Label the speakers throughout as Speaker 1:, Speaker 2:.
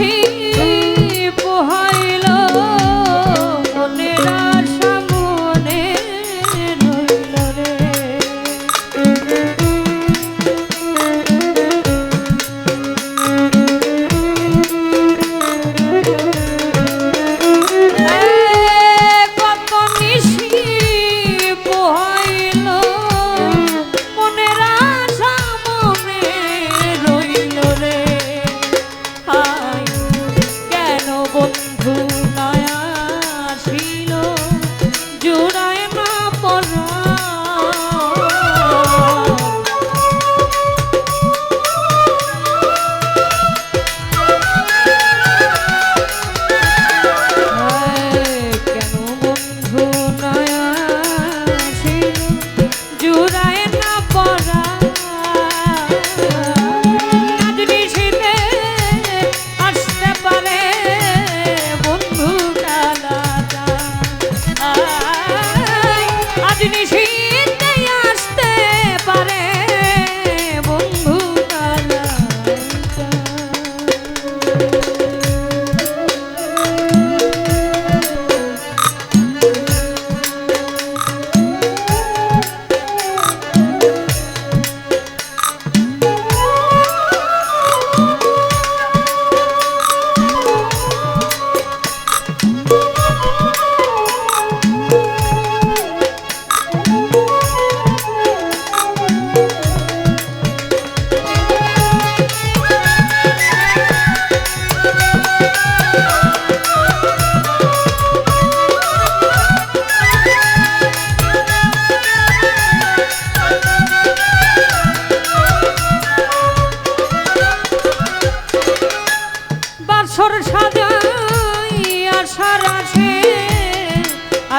Speaker 1: ti.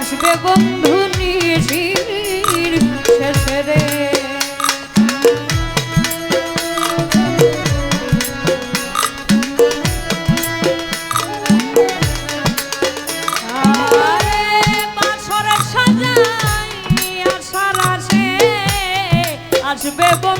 Speaker 1: আসবে বন্ধু নিশির শেষে রে আসবে বন্ধু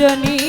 Speaker 1: Janine.